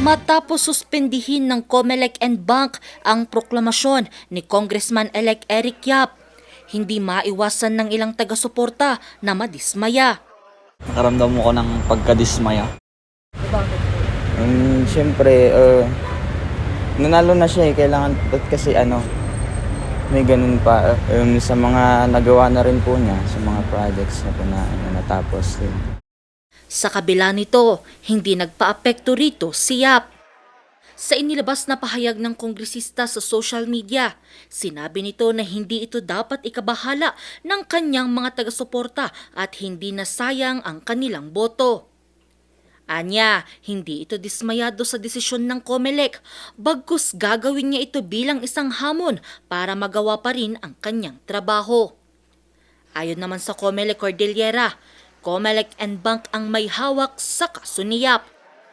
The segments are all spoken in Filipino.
Matapos suspendihin ng COMELEC and Bank ang proklamasyon ni Congressman-elect Eric Yap, hindi maiwasan ng ilang taga-suporta na madismaya. Nakaramdam mo ko ng pagkadismaya. Um, Siyempre, uh, nanalo na siya eh. Kailangan, ba't kasi ano, may ganun pa. Um, sa mga nagawa na rin po niya, sa mga projects na po na, na natapos din. Sa kabila nito, hindi nagpaapekto rito si Yap. Sa inilabas na pahayag ng kongresista sa social media, sinabi nito na hindi ito dapat ikabahala ng kanyang mga taga-suporta at hindi nasayang ang kanilang boto. Anya, hindi ito dismayado sa desisyon ng COMELEC, bagkus gagawin niya ito bilang isang hamon para magawa pa rin ang kanyang trabaho. Ayon naman sa COMELEC Cordillera, COMELEC and Bank ang may hawak sa kaso ni Yap.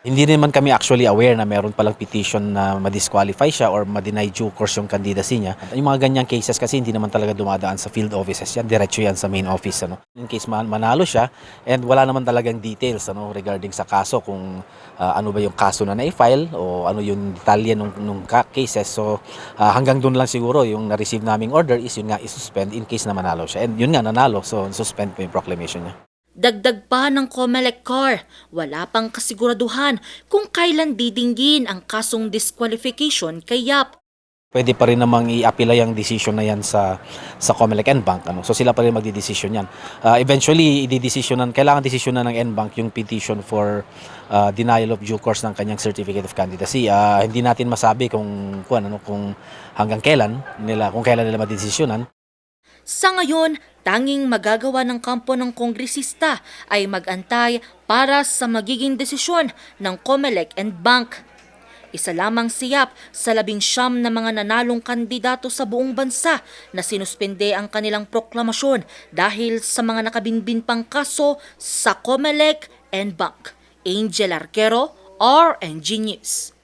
Hindi naman kami actually aware na meron palang petition na ma-disqualify siya or ma-deny due course yung candidacy niya. Yung mga ganyang cases kasi hindi naman talaga dumadaan sa field offices yan, diretso yan sa main office. Ano? In case man- manalo siya and wala naman talagang details ano, regarding sa kaso kung ah, ano ba yung kaso na na-file o ano yung detalye nung, nung cases. So ah, hanggang doon lang siguro yung na-receive naming order is yun nga isuspend in case na manalo siya. And yun nga nanalo so suspend po yung proclamation niya. Dagdag pa ng COMELEC CAR, wala pang kasiguraduhan kung kailan didinggin ang kasong disqualification kay Yap. Pwede pa rin namang i-apila yung decision na yan sa sa Comelec and Bank ano. So sila pa rin magdidesisyon yan. Ah, eventually ididesisyonan kailangan desisyonan ng N-Bank yung petition for ah, denial of due course ng kanyang certificate of candidacy. Ah, hindi natin masabi kung kung ano kung hanggang kailan nila kung kailan nila madesisyonan. Sa ngayon, tanging magagawa ng kampo ng kongresista ay magantay para sa magiging desisyon ng COMELEC and Bank. Isa lamang si Yap sa labing siyam na mga nanalong kandidato sa buong bansa na sinuspende ang kanilang proklamasyon dahil sa mga nakabinbin pang kaso sa COMELEC and Bank. Angel Arquero, RNG News.